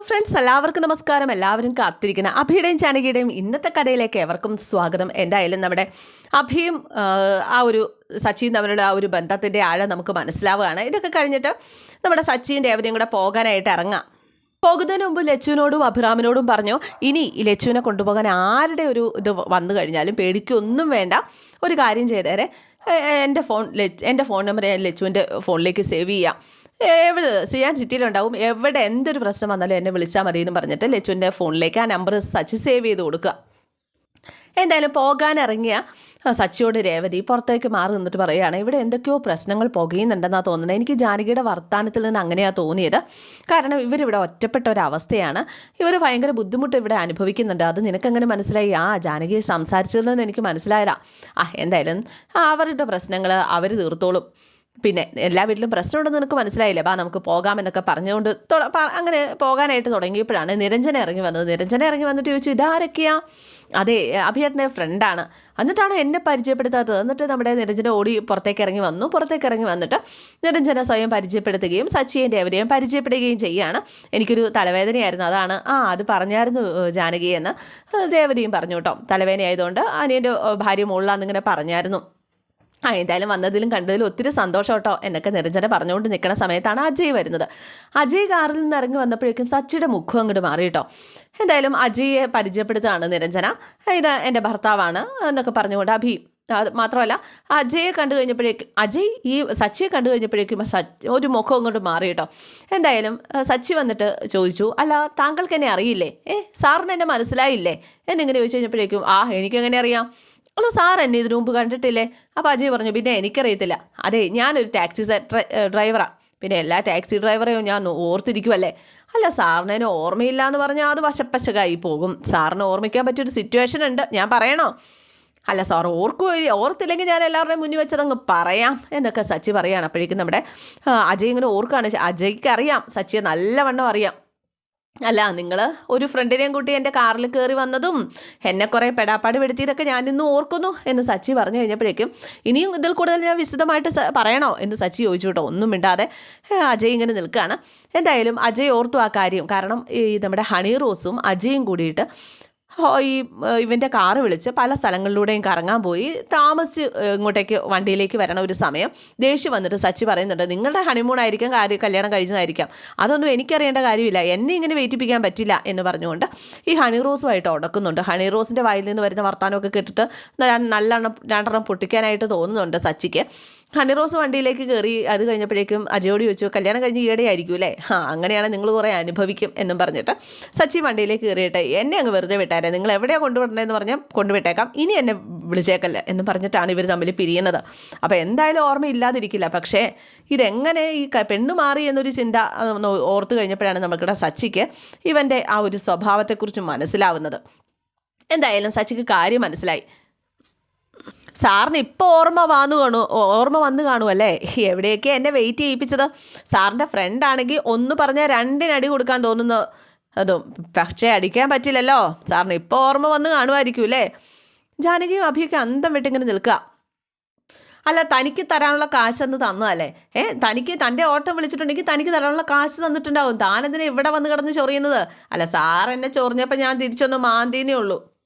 Friends എല്ലാവർക്കും നമസ്കാരം. എല്ലാവരും കാത്തിരിക്കുന്ന. അഭിയുടെയും ജാനകിയുടെയും ഇന്നത്തെ കഥയിലേക്ക് എവർക്കും സ്വാഗതം. എന്തായാലും നമ്മുടെ അഭിയും ആ, ഒരു സച്ചിൻ തമ്മിലുള്ള ആ ഒരു ബന്ധത്തിന്റെ ആഴം നമുക്ക് മനസ്സിലാവുകയാണ്. ഇതൊക്കെ കഴിഞ്ഞിട്ട് നമ്മുടെ സച്ചിൻ രേവതിയും കൂടെ പോകാനായിട്ട് ഇറങ്ങാം. പോകുന്നതിന് മുമ്പ് ലച്ചുവിനോടും അഭിറാമിനോടും പറഞ്ഞു ഇനി ലച്ചുവിനെ കൊണ്ടുപോകാൻ ആരുടെ ഒരു ഇത് വന്നു കഴിഞ്ഞാലും പേടിക്കൊന്നും വേണ്ട. ഒരു കാര്യം ചെയ്തേരെ. എന്റെ ഫോൺ എന്റെ ഫോൺ നമ്പർ ഞാൻ ലച്ചുവിന്റെ ഫോണിലേക്ക് സേവ് ചെയ്യാം. എവിടെ? ചെയ്യാൻ സിറ്റിയിലുണ്ടാവും. എവിടെ എന്തൊരു പ്രശ്നം വന്നാലും എന്നെ വിളിച്ചാൽ മതി എന്ന് പറഞ്ഞിട്ട് ലച്ചുവിന്റെ ഫോണിലേക്ക് ആ നമ്പർ സച്ചി സേവ് ചെയ്ത് കൊടുക്കുക. എന്തായാലും പോകാനിറങ്ങിയ സച്ചിയോട് രേവതി പുറത്തേക്ക് മാറി നിന്നിട്ട് പറയുകയാണ് ഇവിടെ എന്തൊക്കെയോ പ്രശ്നങ്ങൾ പുകയുന്നുണ്ടെന്നാണ് തോന്നുന്നത്. എനിക്ക് ജാനകിയുടെ വർത്തമാനത്തിൽ നിന്ന് അങ്ങനെയാണ് തോന്നിയത്. കാരണം ഇവരിവിടെ ഒറ്റപ്പെട്ട ഒരവസ്ഥയാണ് ഇവർ ഭയങ്കര ബുദ്ധിമുട്ട് ഇവിടെ അനുഭവിക്കുന്നുണ്ട്. അത് നിനക്കങ്ങനെ മനസ്സിലായി? ആ ജാനകി സംസാരിച്ചതെന്ന് എനിക്ക് മനസ്സിലായില്ല ആ എന്തായാലും അവരുടെ പ്രശ്നങ്ങൾ അവർ തീർത്തോളും. പിന്നെ എല്ലാ വീട്ടിലും പ്രശ്നമുണ്ടെന്ന് നിനക്ക് മനസ്സിലായില്ല? ബാ നമുക്ക് പോകാമെന്നൊക്കെ പറഞ്ഞുകൊണ്ട് അങ്ങനെ പോകാനായിട്ട് തുടങ്ങിയപ്പോഴാണ് നിരഞ്ജന ഇറങ്ങി വന്നത്. നിരഞ്ജന ഇറങ്ങി വന്നിട്ട് ചോദിച്ചു ഇതാരൊക്കെയാ? അതെ അഭിയേട്ടന്റെ ഫ്രണ്ടാണ്. എന്നിട്ടാണ് എന്നെ പരിചയപ്പെടുത്താത്തത്. എന്നിട്ട് നമ്മുടെ നിരഞ്ജന ഓടി പുറത്തേക്ക് ഇറങ്ങി വന്നു. പുറത്തേക്ക് ഇറങ്ങി വന്നിട്ട് നിരഞ്ജന സ്വയം പരിചയപ്പെടുത്തുകയും സച്ചിന്റെ അവരെയും പരിചയപ്പെടുകയും ചെയ്യുകയാണ് എനിക്കൊരു തലവേദനയായിരുന്നു. അതാണ് ആ അത് പറഞ്ഞായിരുന്നു ജാനകിയെന്ന്. ജാനകി എന്ന് പറഞ്ഞു കേട്ടോ. തലവേദനയായതുകൊണ്ട് അനിയന്റെ ഭാര്യ മുകളിലാന്നിങ്ങനെ പറഞ്ഞായിരുന്നു. ആ എന്തായാലും വന്നതിലും കണ്ടതിലും ഒത്തിരി സന്തോഷം കേട്ടോ എന്നൊക്കെ നിരഞ്ജന പറഞ്ഞുകൊണ്ട് നിൽക്കുന്ന സമയത്താണ് അജയ് വരുന്നത്. അജയ് കാറിൽ നിന്ന് ഇറങ്ങി വന്നപ്പോഴേക്കും സച്ചിയുടെ മുഖം അങ്ങോട്ട് മാറി കേട്ടോ. എന്തായാലും അജയെ പരിചയപ്പെടുത്തുകയാണ് നിരഞ്ജന. ഇത് എന്റെ ഭർത്താവാണ് എന്നൊക്കെ പറഞ്ഞുകൊണ്ട് അഭി അത് മാത്രമല്ല അജയെ കണ്ടു കഴിഞ്ഞപ്പോഴേക്കും അജയ് ഈ സച്ചിയെ കണ്ടു കഴിഞ്ഞപ്പോഴേക്കും സച്ച് ഒരു മുഖം അങ്ങോട്ട് മാറി കേട്ടോ. എന്തായാലും സച്ചി വന്നിട്ട് ചോദിച്ചു അല്ല താങ്കൾക്ക് എന്നെ അറിയില്ലേ? ഏ സാറിന് എന്നെ മനസ്സിലായില്ലേ? എന്നിങ്ങനെ ചോദിച്ചു കഴിഞ്ഞപ്പോഴേക്കും ആ എനിക്കെങ്ങനെ അറിയാം? അല്ലോ സാർ എന്നെ ഇതിനു മുമ്പ് കണ്ടിട്ടില്ലേ? അപ്പോൾ അജയ് പറഞ്ഞു പിന്നെ എനിക്കറിയത്തില്ല. അതെ ഞാനൊരു ടാക്സി ഡ്രൈവറാണ് പിന്നെ എല്ലാ ടാക്സി ഡ്രൈവറെയും ഞാൻ ഓർത്തിരിക്കുമല്ലേ അല്ല സാറിന് ഓർമ്മയില്ല എന്ന് പറഞ്ഞാൽ അത് വശപ്പശകായി പോകും. സാറിന് ഓർമ്മിക്കാൻ പറ്റിയൊരു സിറ്റുവേഷൻ ഉണ്ട്. ഞാൻ പറയണോ? അല്ല സാർ ഓർക്കുക ഓർത്തില്ലെങ്കിൽ ഞാൻ എല്ലാവരുടെയും മുന്നിൽ വെച്ചതങ്ങ് പറയാം എന്നൊക്കെ സച്ചി പറയാണ്. അപ്പോഴേക്കും നമ്മുടെ അജയ് ഇങ്ങനെ ഓർക്കുകയാണ്. അജയ്ക്ക് അറിയാം. സച്ചിയെ നല്ലവണ്ണം അറിയാം. അല്ല നിങ്ങൾ ഒരു ഫ്രണ്ടിനെയും കൂട്ടി എന്റെ കാറിൽ കയറി വന്നതും എന്നെ കുറേ പെടാപ്പാട് പെടുത്തിയതൊക്കെ ഞാനിന്ന് ഓർക്കുന്നു എന്ന് സച്ചി പറഞ്ഞു കഴിഞ്ഞപ്പോഴേക്കും ഇനിയും ഇതിൽ കൂടുതൽ ഞാൻ വിശദമായിട്ട് പറയണോ എന്ന് സച്ചി ചോദിച്ചു കേട്ടോ. ഒന്നും മിണ്ടാതെ അജയ് ഇങ്ങനെ നിൽക്കുകയാണ്. എന്തായാലും അജയ് ഓർത്തു ആ കാര്യം. കാരണം ഈ നമ്മുടെ ഹണി റോസും അജയും കൂടിയിട്ട് ഈ ഇവന്റെ കാറ് വിളിച്ച് പല സ്ഥലങ്ങളിലൂടെയും കറങ്ങാൻ പോയി. താമസിച്ച് ഇങ്ങോട്ടേക്ക് വണ്ടിയിലേക്ക് വരണ ഒരു സമയം. ദേഷ്യം വന്നിട്ട് സച്ചി പറയുന്നുണ്ട് നിങ്ങളുടെ ഹണിമൂൺ ആയിരിക്കും കാര്യം കല്യാണം കഴിച്ചതായിരിക്കാം. അതൊന്നും എനിക്കറിയേണ്ട കാര്യമില്ല. എന്നെ ഇങ്ങനെ വെയിറ്റിപ്പിക്കാൻ പറ്റില്ല എന്ന് പറഞ്ഞുകൊണ്ട് ഈ ഹണി റോസുമായിട്ട് ഉടക്കുന്നുണ്ട്. ഹണി റോസിന്റെ വായിൽ നിന്ന് വരുന്ന വർത്തമാനമൊക്കെ കേട്ടിട്ട് നല്ലെണ്ണം രണ്ടെണ്ണം പൊട്ടിക്കാനായിട്ട് തോന്നുന്നുണ്ട് സച്ചിക്ക്. ഹണി റോസ് വണ്ടിയിലേക്ക് കയറി അത് കഴിഞ്ഞപ്പോഴേക്കും അജയോട് ചോദിച്ചു കല്യാണം കഴിഞ്ഞ് ഈയിടെ ആയിരിക്കും അല്ലേ? ആ അങ്ങനെയാണ് നിങ്ങൾ കുറേ അനുഭവിക്കും എന്നും പറഞ്ഞിട്ട് സച്ചി വണ്ടിയിലേക്ക് കയറിയിട്ട് എന്നെ അങ്ങ് വെറുതെ വിട്ടാരെ നിങ്ങൾ എവിടെയാണ് കൊണ്ടുവിടേണ്ടതെന്ന് പറഞ്ഞാൽ കൊണ്ടുവിട്ടേക്കാം ഇനി എന്നെ വിളിച്ചേക്കല്ല എന്ന് പറഞ്ഞിട്ടാണ് ഇവർ തമ്മിൽ പിരിയുന്നത്. അപ്പോൾ എന്തായാലും ഓർമ്മയില്ലാതിരിക്കില്ല പക്ഷേ ഇതെങ്ങനെ ഈ പെണ്ണു മാറി എന്നൊരു ചിന്ത ഓർത്ത് കഴിഞ്ഞപ്പോഴാണ് നമുക്കിടെ സച്ചിക്ക് ഇവന്റെ ആ ഒരു സ്വഭാവത്തെക്കുറിച്ച് മനസ്സിലാവുന്നത്. എന്തായാലും സച്ചിക്ക് കാര്യം മനസ്സിലായി. സാറിന് ഇപ്പോൾ ഓർമ്മ വന്നു കാണു ഓർമ്മ വന്നു കാണുമല്ലേ എവിടെയൊക്കെ എന്നെ വെയിറ്റ് ചെയ്യിപ്പിച്ചത്? സാറിന്റെ ഫ്രണ്ട് ആണെങ്കിൽ ഒന്ന് പറഞ്ഞാൽ രണ്ടിനടി കൊടുക്കാൻ തോന്നുന്നു. അതും പക്ഷേ അടിക്കാൻ പറ്റില്ലല്ലോ. സാറിന് ഇപ്പോൾ ഓർമ്മ വന്ന് കാണുമായിരിക്കും അല്ലേ? ജാനകിയും അഭിയൊക്കെ അന്തം വിട്ടിങ്ങനെ നിൽക്കുക. അല്ല തനിക്ക് തരാനുള്ള കാശ് എന്ന് തന്നതല്ലേ? ഏ തനിക്ക് തന്റെ ഓട്ടം വിളിച്ചിട്ടുണ്ടെങ്കിൽ തനിക്ക് തരാനുള്ള കാശ് തന്നിട്ടുണ്ടാവും. താനെന്തിനാ ഇവിടെ വന്ന് കിടന്ന് ചൊറിയുന്നത്? അല്ല സാർ എന്നെ ചൊറിഞ്ഞപ്പോൾ ഞാൻ തിരിച്ചൊന്ന് മാന്തീനേ ഉള്ളൂ.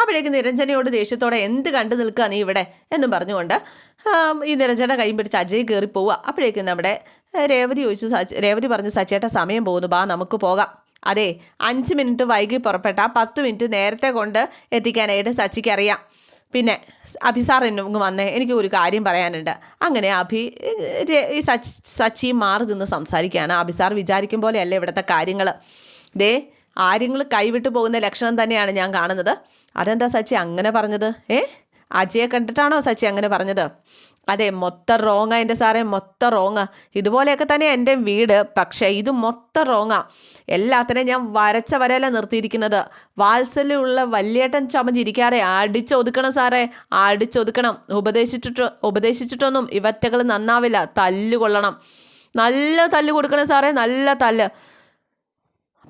അപ്പോഴേക്ക് നിരഞ്ജനയോട് ദേഷ്യത്തോടെ എന്ത് കണ്ടു നിൽക്കുക നീ ഇവിടെ? എന്നും പറഞ്ഞുകൊണ്ട് ഈ നിരഞ്ജന കൈ പിടിച്ച് അജയ് കയറി പോവുക. അപ്പോഴേക്കും നമ്മുടെ രേവതി ചോദിച്ചു സച്ചി രേവതി പറഞ്ഞു സച്ചേട്ട സമയം പോകുന്നു. ബാ നമുക്ക് പോകാം. അതെ അഞ്ച് മിനിറ്റ് വൈകി പുറപ്പെട്ട പത്ത് മിനിറ്റ് നേരത്തെ കൊണ്ട് എത്തിക്കാനായിട്ട് സച്ചിക്ക് അറിയാം. പിന്നെ അഭി സാർ വന്നേ എനിക്ക് ഒരു കാര്യം പറയാനുണ്ട്. അങ്ങനെ അഭി ഈ സച്ചി സച്ചിയും മാറി നിന്ന് സംസാരിക്കുകയാണ്. അഭി സാർ വിചാരിക്കും പോലെയല്ല ഇവിടുത്തെ കാര്യങ്ങൾ ദേ ആര്യങ്ങൾ കൈവിട്ടു പോകുന്ന ലക്ഷണം തന്നെയാണ് ഞാൻ കാണുന്നത്. അതെന്താ സച്ചി അങ്ങനെ പറഞ്ഞത്? ഏ? അജയെ കണ്ടിട്ടാണോ സച്ചി അങ്ങനെ പറഞ്ഞത്? അതെ മൊത്തം റോങ്ങാ എന്റെ സാറേ മൊത്തം റോങ്ങാ. ഇതുപോലെയൊക്കെ തന്നെ എന്റെ വീട് പക്ഷേ ഇത് മൊത്തം റോങ്ങാ. എല്ലാത്തിനെയും ഞാൻ വരച്ച വരയല്ല നിർത്തിയിരിക്കുന്നത്. വാത്സല്യമുള്ള വല്യേട്ടൻ ചമഞ്ഞിരിക്കാതെ അടിച്ചൊതുക്കണം സാറേ അടിച്ചൊതുക്കണം. ഉപദേശിച്ചിട്ട് ഉപദേശിച്ചിട്ടൊന്നും ഇവറ്റകൾ നന്നാവില്ല. തല്ലുകൊള്ളണം. നല്ല തല്ല് കൊടുക്കണം സാറേ നല്ല തല്ല്.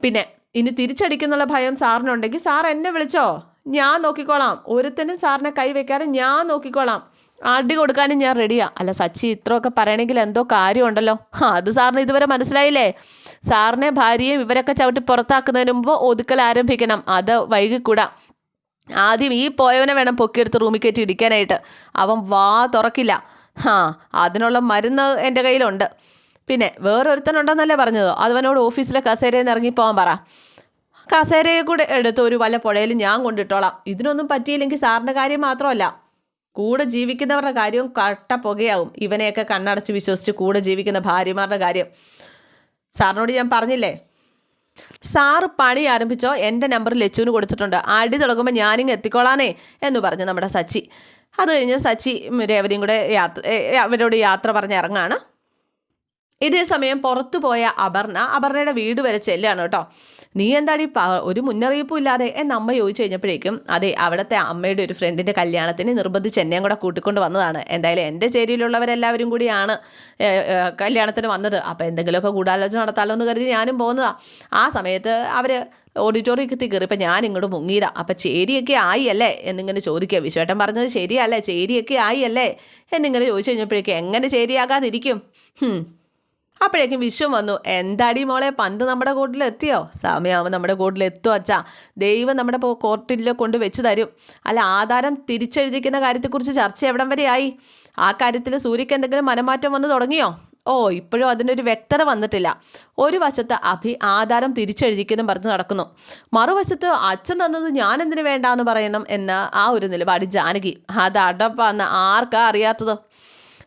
പിന്നെ ഇനി തിരിച്ചടിക്കുന്നുള്ള ഭയം സാറിനുണ്ടെങ്കിൽ സാർ എന്നെ വിളിച്ചോ. ഞാൻ നോക്കിക്കോളാം. ഒരുത്തനും സാറിനെ കൈ വെക്കാതെ ഞാൻ നോക്കിക്കോളാം. അടി കൊടുക്കാനും ഞാൻ റെഡിയാ അല്ല സച്ചി ഇത്രയൊക്കെ പറയണമെങ്കിൽ എന്തോ കാര്യമുണ്ടല്ലോ. അത് സാറിന് ഇതുവരെ മനസ്സിലായില്ലേ? സാറിനെ ഭാര്യയും ഇവരൊക്കെ ചവിട്ടി പുറത്താക്കുന്നതിന് മുമ്പ് ഒതുക്കൽ ആരംഭിക്കണം. അത് വൈകിക്കൂടാ. ആദ്യം ഈ പോയവനെ വേണം പൊക്കിയെടുത്ത് റൂമിൽ കയറ്റി ഇടിക്കാനായിട്ട്. അവൻ വാ തുറക്കില്ല. ഹാ അതിനുള്ള മരുന്ന് എന്റെ കയ്യിലുണ്ട്. പിന്നെ വേറൊരുത്തനുണ്ടെന്നല്ലേ പറഞ്ഞത്? അതവനോട് ഓഫീസിലെ കസേരയിൽ നിന്ന് ഇറങ്ങിപ്പോവാൻ പറ. കസേരയെ കൂടെ എടുത്ത് ഒരു വല്ല പുഴയിൽ ഞാൻ കൊണ്ടിട്ടോളാം. ഇതിനൊന്നും പറ്റിയില്ലെങ്കിൽ സാറിന്റെ കാര്യം മാത്രമല്ല. കൂടെ ജീവിക്കുന്നവരുടെ കാര്യവും കട്ട പുകയാവും. ഇവനെയൊക്കെ കണ്ണടച്ച് വിശ്വസിച്ച് കൂടെ ജീവിക്കുന്ന ഭാര്യമാരുടെ കാര്യം. സാറിനോട് ഞാൻ പറഞ്ഞില്ലേ? സാറ് പണി ആരംഭിച്ചോ എന്റെ നമ്പർ ലച്ചുവിന് കൊടുത്തിട്ടുണ്ട്. അടി തുടങ്ങുമ്പോൾ ഞാനിങ്ങ് എത്തിക്കോളാനേ എന്ന് പറഞ്ഞു നമ്മുടെ സച്ചി. അത് കഴിഞ്ഞ് സച്ചി രേവതിയും കൂടെ യാത്ര അവരോട് യാത്ര പറഞ്ഞ് ഇറങ്ങാണ്. ഇതേ സമയം പുറത്തു പോയ അപർണ അപർണയുടെ വീട് വരെ ചെല്ലുകയാണ് കേട്ടോ. നീ എന്താടി ഒരു മുന്നറിയിപ്പും ഇല്ലാതെ? എന്ന് അമ്മ ചോദിച്ചു കഴിഞ്ഞപ്പോഴേക്കും അതെ അവിടുത്തെ അമ്മയുടെ ഒരു ഫ്രണ്ടിന്റെ കല്യാണത്തിന് നിർബന്ധിച്ച് എന്നെയും കൂടെ കൂട്ടിക്കൊണ്ട് വന്നതാണ്. എന്തായാലും എന്റെ ചേരിയിലുള്ളവരെല്ലാവരും കൂടിയാണ് കല്യാണത്തിന് വന്നത്. അപ്പോൾ എന്തെങ്കിലുമൊക്കെ ഗൂഢാലോചന നടത്താലോ എന്ന് കരുതി ഞാനും പോകുന്നതാണ് ആ സമയത്ത് അവർ ഓഡിറ്റോറിയത്തിൽ കയറി ഇപ്പം ഞാൻ ഇങ്ങോട്ട് മുങ്ങിയതാ. അപ്പം ചേരിയൊക്കെ ആയി അല്ലേ? എന്നിങ്ങനെ ചോദിക്കുക. വിശ്വേട്ടൻ പറഞ്ഞത് ശരിയല്ലേ? ചേരിയൊക്കെ ആയി അല്ലേ? എന്നിങ്ങനെ ചോദിച്ചു കഴിഞ്ഞപ്പോഴേക്കും എങ്ങനെ ചേരിയാകാതിരിക്കും. അപ്പോഴേക്കും വിശ്വം വന്നു എന്താടി മോളെ പന്ത് നമ്മുടെ കോട്ടിൽ എത്തിയോ സമയമാകുമ്പോൾ നമ്മുടെ കോട്ടിൽ എത്തുമോ അച്ഛാ. ദൈവം നമ്മുടെ കോർട്ടിൽ കൊണ്ട് വെച്ച് തരും. അല്ല ആധാരം തിരിച്ചെഴുതിക്കുന്ന കാര്യത്തെക്കുറിച്ച് ചർച്ച എവിടം വരെയായി ആ കാര്യത്തിൽ സൂര്യക്ക് എന്തെങ്കിലും മനമാറ്റം വന്ന് തുടങ്ങിയോ? ഓ ഇപ്പോഴും അതിനൊരു വ്യക്തത വന്നിട്ടില്ല. ഒരു വശത്ത് അഭി ആധാരം തിരിച്ചെഴുതിക്കുന്നു പറഞ്ഞ് നടക്കുന്നു. മറുവശത്ത് അച്ഛൻ തന്നത് ഞാൻ എന്തിനു വേണ്ടാന്ന് പറയുന്നു എന്ന ആ ഒരു നിലപാട് ജാനകി. അത് അടപ്പാന്ന് ആർക്കാ അറിയാത്തത്?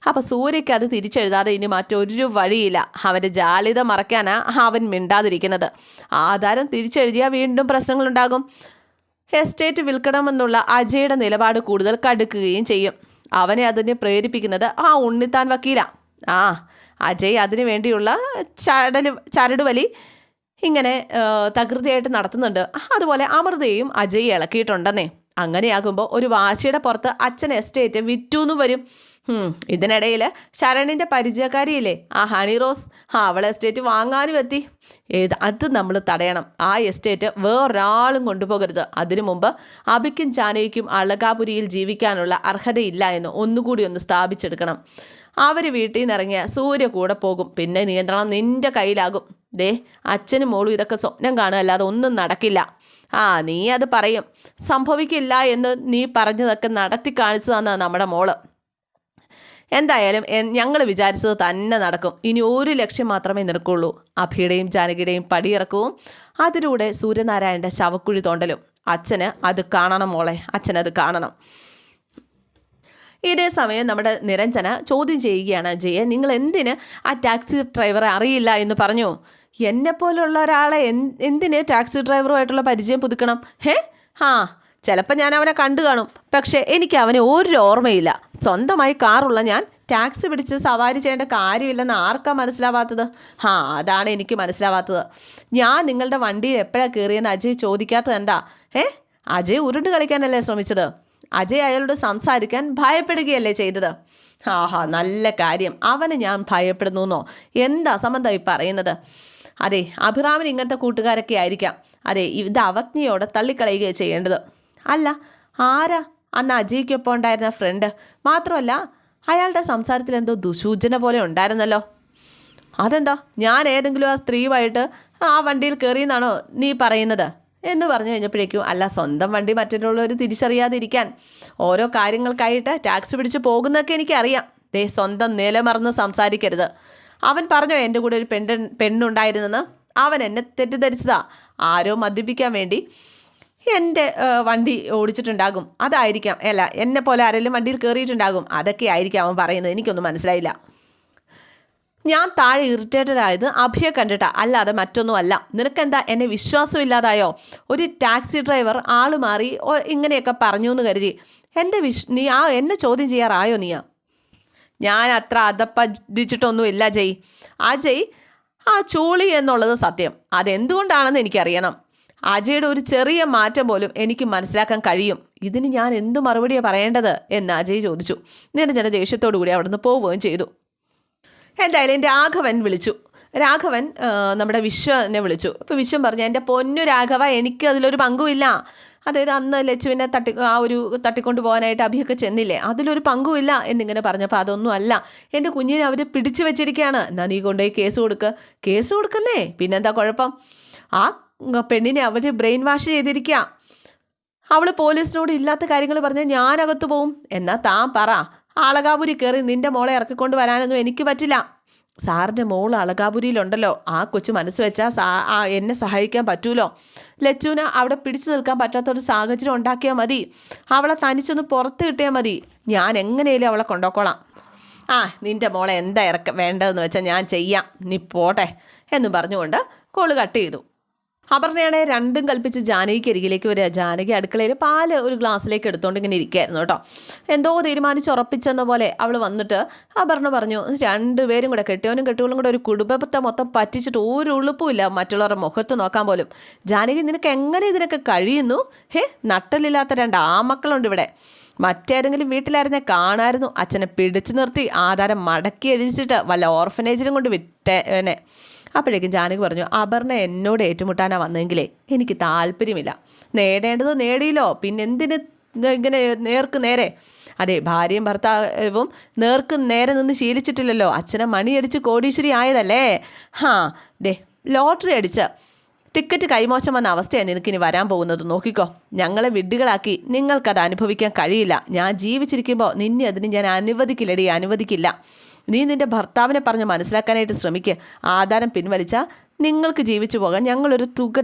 അപ്പോൾ സൂര്യയ്ക്ക് അത് തിരിച്ചെഴുതാതെ ഇനി മറ്റൊരു വഴിയില്ല. അവന്റെ ജാളിത മറയ്ക്കാനാ അവൻ മിണ്ടാതിരിക്കുന്നത്. ആധാരം തിരിച്ചെഴുതിയാൽ വീണ്ടും പ്രശ്നങ്ങളുണ്ടാകും. എസ്റ്റേറ്റ് വിൽക്കണമെന്നുള്ള അജയുടെ നിലപാട് കൂടുതൽ കടുക്കുകയും ചെയ്യും. അവനെ അതിന് പ്രേരിപ്പിക്കുന്നത് ആ ഉണ്ണിത്താൻ വക്കീല. ആ അജയ് അതിനു വേണ്ടിയുള്ള ചടൽ ചരടുവലി ഇങ്ങനെ തകൃതിയായിട്ട് നടത്തുന്നുണ്ട്. അതുപോലെ അമൃതയും അജയ് ഇളക്കിയിട്ടുണ്ടെന്നേ. അങ്ങനെയാകുമ്പോൾ ഒരു വാശിയുടെ പുറത്ത് അച്ഛൻ എസ്റ്റേറ്റ് വിറ്റു എന്ന് വരും ഇതിനിടയിൽ ശരണിന്റെ പരിചയക്കാരിയില്ലേ? ആ ഹണി റോസ്. ആ അവളെ എസ്റ്റേറ്റ് വാങ്ങാനും എത്തി. ഏത് അത് നമ്മൾ തടയണം. ആ എസ്റ്റേറ്റ് വേറൊരാളും കൊണ്ടുപോകരുത്. അതിനു മുമ്പ് അബിക്കും ചാനയ്ക്കും അളകാപുരിയിൽ ജീവിക്കാനുള്ള അർഹതയില്ല എന്ന് ഒന്നുകൂടി ഒന്ന് സ്ഥാപിച്ചെടുക്കണം. അവർ വീട്ടിൽ നിന്നിറങ്ങിയ സൂര്യ കൂടെ പോകും. പിന്നെ നിയന്ത്രണം നിന്റെ കയ്യിലാകും. ദേ അച്ഛനും മോളും ഇതൊക്കെ സ്വപ്നം കാണുക അല്ലാതെ ഒന്നും നടക്കില്ല. ആ നീ അത് പറയും. സംഭവിക്കില്ല എന്ന് നീ പറഞ്ഞതൊക്കെ നടത്തി കാണിച്ചു തന്നാണ് നമ്മുടെ മോൾ. എന്തായാലും ഞങ്ങൾ വിചാരിച്ചത് തന്നെ നടക്കും. ഇനി ഒരു ലക്ഷ്യം മാത്രമേ നിൽക്കുള്ളൂ അഭിയുടെയും ജാനകിയുടെയും പടിയിറക്കവും അതിലൂടെ സൂര്യനാരായണന്റെ ശവക്കുഴി തോണ്ടലും. അച്ഛന് അത് കാണണം മോളെ അച്ഛനത് കാണണം. ഇതേ സമയം നമ്മുടെ നിരഞ്ജന ചോദ്യം ചെയ്യുകയാണ്. ജയ നിങ്ങൾ എന്തിന് ആ ടാക്സി ഡ്രൈവറെ അറിയില്ല എന്ന് പറഞ്ഞു? എന്നെ പോലുള്ള ഒരാളെ എന്തിന് ടാക്സി ഡ്രൈവറുമായിട്ടുള്ള പരിചയം പുതുക്കണം? ഹേ? ആ ചിലപ്പോൾ ഞാൻ അവനെ കണ്ടു കാണും. പക്ഷേ എനിക്ക് അവനെ ഒരു ഓർമ്മയില്ല. സ്വന്തമായി കാറുള്ള ഞാൻ ടാക്സി പിടിച്ച് സവാരി ചെയ്യേണ്ട കാര്യമില്ലെന്ന് ആർക്കാ മനസ്സിലാവാത്തത്? ആ അതാണ് എനിക്ക് മനസ്സിലാവാത്തത്. ഞാൻ നിങ്ങളുടെ വണ്ടിയിൽ എപ്പോഴാണ് കയറിയെന്ന് അജയ് ചോദിക്കാത്തത് എന്താ? ഏ അജയ് ഉരുണ്ട് കളിക്കാനല്ലേ ശ്രമിച്ചത്? അജയ് അയാളോട് സംസാരിക്കാൻ ഭയപ്പെടുകയല്ലേ ചെയ്തത്? ആഹാ നല്ല കാര്യം. അവന് ഞാൻ ഭയപ്പെടുന്നു എന്താ സംബന്ധം ഈ പറയുന്നത്? അതെ അഭിറാമിന് ഇങ്ങനത്തെ കൂട്ടുകാരൊക്കെ ആയിരിക്കാം. അതെ ഇത് അവജ്ഞയോടെ തള്ളിക്കളയുകയാണ് ചെയ്യേണ്ടത്. അല്ല ആരാ അന്ന് അജയ്ക്കൊപ്പം ഉണ്ടായിരുന്ന ഫ്രണ്ട് മാത്രമല്ല അയാളുടെ സംസാരത്തിൽ എന്തോ ദുസൂചന പോലെ ഉണ്ടായിരുന്നല്ലോ. അതെന്താ ഞാൻ ഏതെങ്കിലും ആ സ്ത്രീയുമായിട്ട് ആ വണ്ടിയിൽ കയറിയെന്നാണോ നീ പറയുന്നത്? എന്ന് പറഞ്ഞു കഴിഞ്ഞപ്പോഴേക്കും അല്ല സ്വന്തം വണ്ടി മറ്റുള്ളവർ തിരിച്ചറിയാതിരിക്കാൻ ഓരോ കാര്യങ്ങൾക്കായിട്ട് ടാക്സി പിടിച്ച് പോകുന്നതൊക്കെ എനിക്കറിയാം. ദേ സ്വന്തം നിലമറന്ന് സംസാരിക്കരുത്. അവൻ പറഞ്ഞോ എന്റെ കൂടെ ഒരു പെണ്ണ് പെണ്ണുണ്ടായിരുന്നെന്ന്? അവൻ എന്നെ തെറ്റിദ്ധരിച്ചതാ. ആരോ മദ്യപിക്കാൻ വേണ്ടി എന്റെ വണ്ടി ഓടിച്ചിട്ടുണ്ടാകും. അതായിരിക്കാം അല്ല എന്നെ പോലെ ആരെങ്കിലും വണ്ടിയിൽ കയറിയിട്ടുണ്ടാകും അതൊക്കെ ആയിരിക്കും അവൻ പറയുന്നത്. എനിക്കൊന്നും മനസ്സിലായില്ല. ഞാൻ താഴെ ഇറിറ്റേറ്റഡ് ആയത് അഭിയെ കണ്ടിട്ടാ. അല്ലാതെ മറ്റൊന്നുമല്ല. നിനക്കെന്താ? എന്നെ വിശ്വാസമില്ലാതായോ ഒരു ടാക്സി ഡ്രൈവർ ആൾ മാറി ഇങ്ങനെയൊക്കെ പറഞ്ഞു എന്ന് കരുതി. എന്റെ വിശ് നീ ആ എന്നെ ചോദ്യം ചെയ്യാറായോ നീയാ? ഞാൻ അത്ര അതപ്പതിച്ചിട്ടൊന്നുമില്ല ജയ്. അജയ് ജയ് ആ ചൂളി എന്നുള്ളത് സത്യം. അതെന്തുകൊണ്ടാണെന്ന് എനിക്കറിയണം. അജയുടെ ഒരു ചെറിയ മാറ്റം പോലും എനിക്ക് മനസ്സിലാക്കാൻ കഴിയും. ഇതിന് ഞാൻ എന്തു മറുപടിയാണ് പറയേണ്ടത് എന്ന് അജയ് ചോദിച്ചു. നിരഞ്ജന ദേഷ്യത്തോടു കൂടി അവിടുന്ന് പോവുകയും ചെയ്തു. എന്തായാലും രാഘവൻ വിളിച്ചു. രാഘവൻ നമ്മുടെ വിശ്വനെ വിളിച്ചു. അപ്പോൾ വിശ്വം പറഞ്ഞു എന്റെ പൊന്നു രാഘവ എനിക്ക് അതിലൊരു പങ്കുമില്ല അതായത് അന്ന് ലച്ചുവിനെ തട്ടി ആ ഒരു തട്ടിക്കൊണ്ട് പോകാനായിട്ട് അഭിയൊക്കെ ചെന്നില്ലേ? അതിലൊരു പങ്കുമില്ല എന്നിങ്ങനെ പറഞ്ഞപ്പോൾ അതൊന്നും അല്ല. എന്റെ കുഞ്ഞിനെ അവർ പിടിച്ചു വെച്ചിരിക്കുകയാണ് എന്നാൽ നീ കൊണ്ടുപോയി കേസ് കൊടുക്കുക കേസ് കൊടുക്കുന്നേ? പിന്നെന്താ കുഴപ്പം? ആ പെണ്ണിനെ അവർ ബ്രെയിൻ വാഷ് ചെയ്തിരിക്കുക അവൾ പോലീസിനോട് ഇല്ലാത്ത കാര്യങ്ങൾ പറഞ്ഞാൽ ഞാനകത്ത് പോവും. എന്നാൽ താൻ പറ. ആളകാപുരി കയറി നിന്റെ മോളെ ഇറക്കിക്കൊണ്ട് വരാനൊന്നും എനിക്ക് പറ്റില്ല. സാറിന്റെ മോൾ അളകാപുരിയിലുണ്ടല്ലോ. ആ കൊച്ചു മനസ്സ് വെച്ചാൽ സാ എന്നെ സഹായിക്കാൻ പറ്റൂലോ. ലച്ചുവിന് അവിടെ പിടിച്ചു നിൽക്കാൻ പറ്റാത്തൊരു സാഹചര്യം ഉണ്ടാക്കിയാൽ മതി. അവളെ തനിച്ചൊന്ന് പുറത്ത് കിട്ടിയാൽ മതി. ഞാൻ എങ്ങനെയാലും അവളെ കൊണ്ടുപോക്കോളാം ആ നിന്റെ മോളെ എന്താ ഇറക്ക വേണ്ടതെന്ന് വെച്ചാൽ ഞാൻ ചെയ്യാം. നീ പോട്ടെ എന്ന് പറഞ്ഞുകൊണ്ട് കോൾ കട്ട് ചെയ്തു. അപർണയാണെ രണ്ടും കൽപ്പിച്ച് ജാനകിക്ക് അരികിലേക്ക് വരിക. ജാനകി അടുക്കളയിൽ പാൽ ഒരു ഗ്ലാസ്സിലേക്ക് എടുത്തുകൊണ്ട് ഇങ്ങനെ ഇരിക്കുകയായിരുന്നു കേട്ടോ. എന്തോ തീരുമാനിച്ച് ഉറപ്പിച്ചെന്ന പോലെ അവൾ വന്നിട്ട് അപർണ പറഞ്ഞു രണ്ടുപേരും കൂടെ കെട്ടിയവനും കെട്ടിയവളും കൂടെ ഒരു കുടുംബത്തെ മൊത്തം പറ്റിച്ചിട്ട് ഒരു ഉളുപ്പുമില്ല മറ്റുള്ളവരുടെ മുഖത്ത് നോക്കാൻ പോലും. ജാനകി നിനക്ക് എങ്ങനെ ഇതിനൊക്കെ കഴിയുന്നു? ഹേ നട്ടലില്ലാത്ത രണ്ട് ആ മക്കളുണ്ട് ഇവിടെ. മറ്റേതെങ്കിലും വീട്ടിലായിരുന്നെ കാണായിരുന്നു. അച്ഛനെ പിടിച്ചു നിർത്തി ആധാരം മടക്കി എഴുതിച്ചിട്ട് വല്ല ഓർഫനേജിലും കൊണ്ട് വിട്ടേനെ അപ്പോഴേക്കും ജാനകി പറഞ്ഞു അപർണ എന്നോട് ഏറ്റുമുട്ടാനാ വന്നെങ്കിലേ എനിക്ക് താല്പര്യമില്ല. നേടേണ്ടത് നേടിയില്ലോ. പിന്നെ എന്തിന് ഇങ്ങനെ നേർക്ക് നേരെ? അതെ ഭാര്യയും ഭർത്താവും നേർക്ക് നേരെ നിന്ന് ശീലിച്ചിട്ടില്ലല്ലോ. അച്ഛനെ മണിയടിച്ച് കോടീശ്വരി ആയതല്ലേ? ഹാ ദേ ലോട്ടറി അടിച്ച്. ടിക്കറ്റ് കൈമോശം വന്ന അവസ്ഥയാണ് നിനക്കിനി വരാൻ പോകുന്നത്. നോക്കിക്കോ ഞങ്ങളെ വിഡ്ഢികളാക്കി നിങ്ങൾക്കത് അനുഭവിക്കാൻ കഴിയില്ല. ഞാൻ ജീവിച്ചിരിക്കുമ്പോൾ നിന്നെ അതിന് ഞാൻ അനുവദിക്കില്ലടി അനുവദിക്കില്ല. നീ നിന്റെ ഭർത്താവിനെ പറഞ്ഞ് മനസ്സിലാക്കാനായിട്ട് ശ്രമിക്കുക ആധാരം പിൻവലിച്ചാൽ നിങ്ങൾക്ക് ജീവിച്ചു പോകാൻ ഞങ്ങളൊരു തുക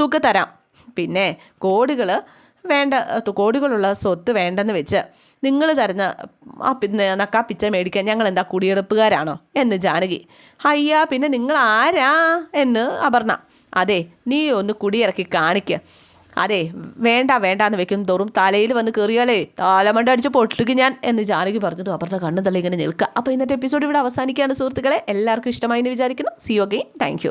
തുക തരാം. പിന്നെ കോടികൾ വേണ്ട കോടികളുള്ള സ്വത്ത് വേണ്ടെന്ന് വെച്ച് നിങ്ങൾ തരുന്ന ആ പിന്നെ നക്കാ പിച്ച മേടിക്കാൻ ഞങ്ങൾ എന്താ കുടിയെടുപ്പുകാരാണോ എന്ന് ജാനകി. അയ്യാ പിന്നെ നിങ്ങൾ ആരാ എന്ന് അപർണ. അതെ നീ ഒന്ന് കുടിയിറക്കി കാണിക്കുക അതെ വേണ്ട വേണ്ട എന്ന് വെക്കും തോറും തലയിൽ വന്ന് കയറിയാലേ താലമണ്ട അടിച്ച് പൊട്ടിക്ക് ഞാൻ എന്ന് ജാനകി പറഞ്ഞതും അപർണ കണ്ണും തള്ളി ഇങ്ങനെ നിൽക്കുക അപ്പോൾ ഇന്നത്തെ എപ്പിസോഡ് ഇവിടെ അവസാനിക്കുകയാണ് സുഹൃത്തുക്കളെ. എല്ലാവർക്കും ഇഷ്ടമായി എന്ന് വിചാരിക്കുന്നു. C you again thank